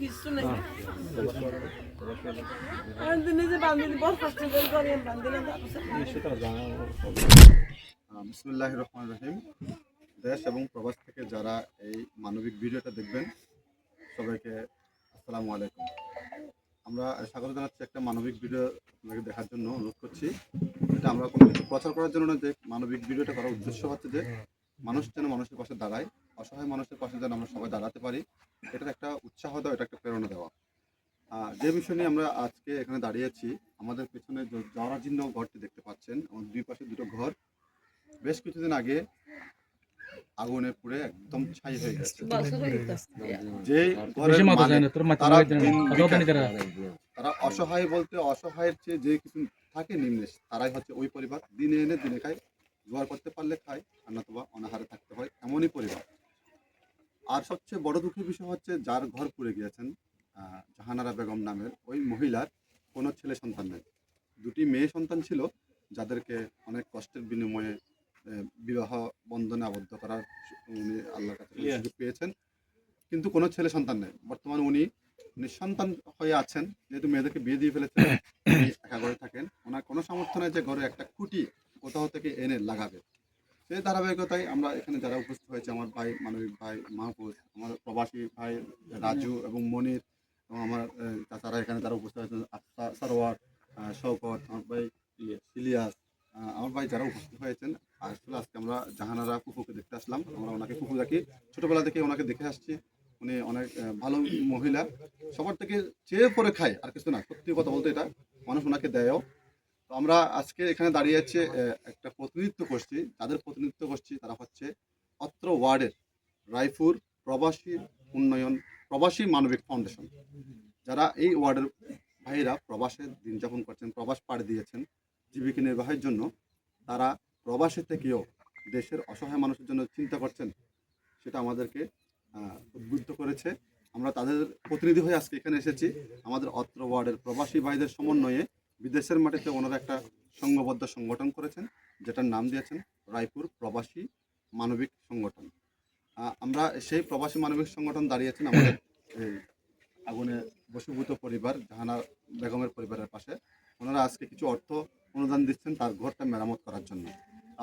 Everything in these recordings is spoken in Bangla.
কিছু নেই বিসমুল্লাহ রহমান রহিম। দেশ এবং প্রবাস থেকে যারা এই মানবিক ভিডিওটা দেখবেন সবাইকে আসসালামু আলাইকুম। আমরা স্বাগত জানাচ্ছি একটা মানবিক ভিডিও আপনাকে দেখার জন্য অনুরোধ করছি। এটা আমরা কোনো কিছু প্রচার করার জন্য না যে মানবিক ভিডিওটা করার উদ্দেশ্য হচ্ছে যে মানুষ যেন মানুষের পাশে দাঁড়ায়। অসহায় মানুষের পাশে যেন আমরা সবাই দাঁড়াতে পারি এটার একটা উৎসাহ দেওয়া এটা একটা প্রেরণা দেওয়া। আহ, যে বিষয় নিয়ে আমরা আজকে এখানে দাঁড়িয়েছি আমাদের পেছনে জরাজীর্ণ ঘরটি দেখতে পাচ্ছেন আমার দুই পাশে দুটো ঘর বেশ কিছুদিন আগে আগুনে পুড়ে একদম ছাই হয়ে গেছে। যে তারা অসহায় বলতে অসহায়ের চেয়ে যে কিছু থাকে নিম্নে তারাই হচ্ছে ওই পরিবার। দিনে এনে দিনে খায় জোয়ার করতে পারলে খায় আর নতুবা অনাহারে থাকতে হয় এমনই পরিবার। আর সবচেয়ে বড় দুঃখের বিষয় হচ্ছে যার ঘর পুড়ে গিয়েছেন জাহানারা বেগম নামের ওই মহিলার কোনো ছেলে সন্তান নেই। দুটি মেয়ে সন্তান ছিল যাদেরকে অনেক কষ্টের বিনিময়ে বিবাহ বন্ধনে আবদ্ধ করার উনি আল্লাহর কাছে সুযোগ পেয়েছেন। কিন্তু কোনো ছেলে সন্তান নেই। বর্তমানে উনি নিঃসন্তান হয়ে আছেন। যেহেতু মেয়েদেরকে বিয়ে দিয়ে ফেলেছেন একা ঘরে থাকেন। ওনার কোনো সামর্থ্য নেই যে ঘরে একটা খুঁটি কোথাও থেকে এনে লাগাবে। সেই ধারাবাহিকতায় আমরা এখানে যারা উপস্থিত হয়েছে, আমার ভাই, মানবিক ভাই, মাহফুজ, আমার প্রবাসী ভাই, রাজু এবং মনির এবং আমার চাচারা এখানে যারা উপস্থিত হয়েছেন আফসা, সরোয়ার শওকত, আমার ভাই ইলিয়াস আমার ভাই যারা উপস্থিত হয়েছেন, আসলে আজকে আমরা জাহানারা কুকুকে দেখতে আসলাম। আমরা ওনাকে কুকু দেখি। ছোটবেলা থেকে ওনাকে দেখে আসছি। উনি অনেক ভালো মহিলা। সবার থেকে চেয়ে পরে খায়, আর কিছু না, সত্যি কথা বলতে এটা। মানুষ ওনাকে দেয়ও। তো আমরা আজকে এখানে দাঁড়িয়ে আছে একটা প্রতিনিধিত্ব করছি। যাদের প্রতিনিধিত্ব করছি তারা হচ্ছে অত্র ওয়ার্ডের রায়পুর প্রবাসী উন্নয়ন, প্রবাসী মানবিক ফাউন্ডেশন। যারা এই ওয়ার্ডের ভাইয়েরা প্রবাসে দিন যাপন করছেন, প্রবাস পাড়ি দিয়েছেন, জীবিকা নির্বাহের জন্য, তারা প্রবাসে থেকেও দেশের অসহায় মানুষের জন্য চিন্তা করছেন, সেটা আমাদেরকে উদ্বুদ্ধ করেছে। আমরা তাদের প্রতিনিধি হয়ে আজকে এখানে এসেছি। আমাদের অত্র ওয়ার্ডের প্রবাসী ভাইদের সমন্বয়ে বিদেশের মাটিতে ওনারা একটা সংঘবদ্ধ সংগঠন করেছেন যেটার নাম দিয়েছেন রায়পুর প্রবাসী মানবিক সংগঠন। আমরা সেই প্রবাসী মানবিক সংগঠন দাঁড়িয়েছেন আমাদের এই আগুনে বসীভূত পরিবার জাহানা বেগমের পরিবারের পাশে। ওনারা আজকে কিছু অর্থ অনুদান দিচ্ছেন তার ঘরটা মেরামত করার জন্য।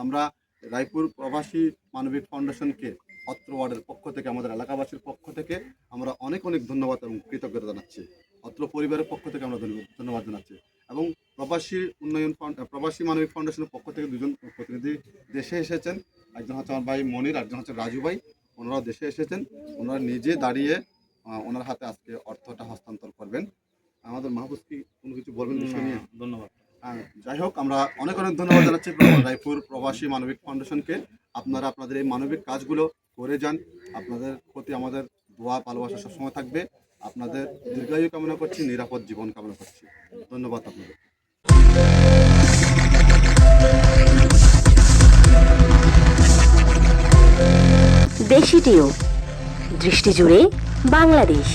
আমরা রায়পুর প্রবাসী মানবিক ফাউন্ডেশনকে অত্র ওয়ার্ডের পক্ষ থেকে আমাদের এলাকাবাসীর পক্ষ থেকে আমরা অনেক অনেক ধন্যবাদ এবং কৃতজ্ঞতা জানাচ্ছি। অত্র পরিবারের পক্ষ থেকে আমরা ধন্যবাদ জানাচ্ছি। এবং প্রবাসী উন্নয়ন ফাউন্ড- প্রবাসী মানবিক ফাউন্ডেশনের পক্ষ থেকে দুজন প্রতিনিধি দেশে এসেছেন। একজন হচ্ছে আমার ভাই মনির একজন হচ্ছে রাজু ভাই। ওনারাও দেশে এসেছেন। ওনারা নিজে দাঁড়িয়ে ওনার হাতে আজকে অর্থটা হস্তান্তর করবেন। আমাদের মাহবুব কি কোনো কিছু বলবেন বিষয় নিয়ে? ধন্যবাদ। যাই হোক আমরা অনেক অনেক ধন্যবাদ জানাচ্ছি রায়পুর প্রবাসী মানবিক ফাউন্ডেশনকে আপনারা আপনাদের এই মানবিক কাজগুলো করে যান। আপনাদের প্রতি আমাদের দোয়া ভালোবাসা সবসময় থাকবে। আপনাদের দীর্ঘায়ু কামনা করছি নিরাপদ জীবন কামনা করছি। ধন্যবাদ আপনাদের। দেশিটিও দৃষ্টি জুড়ে বাংলাদেশ।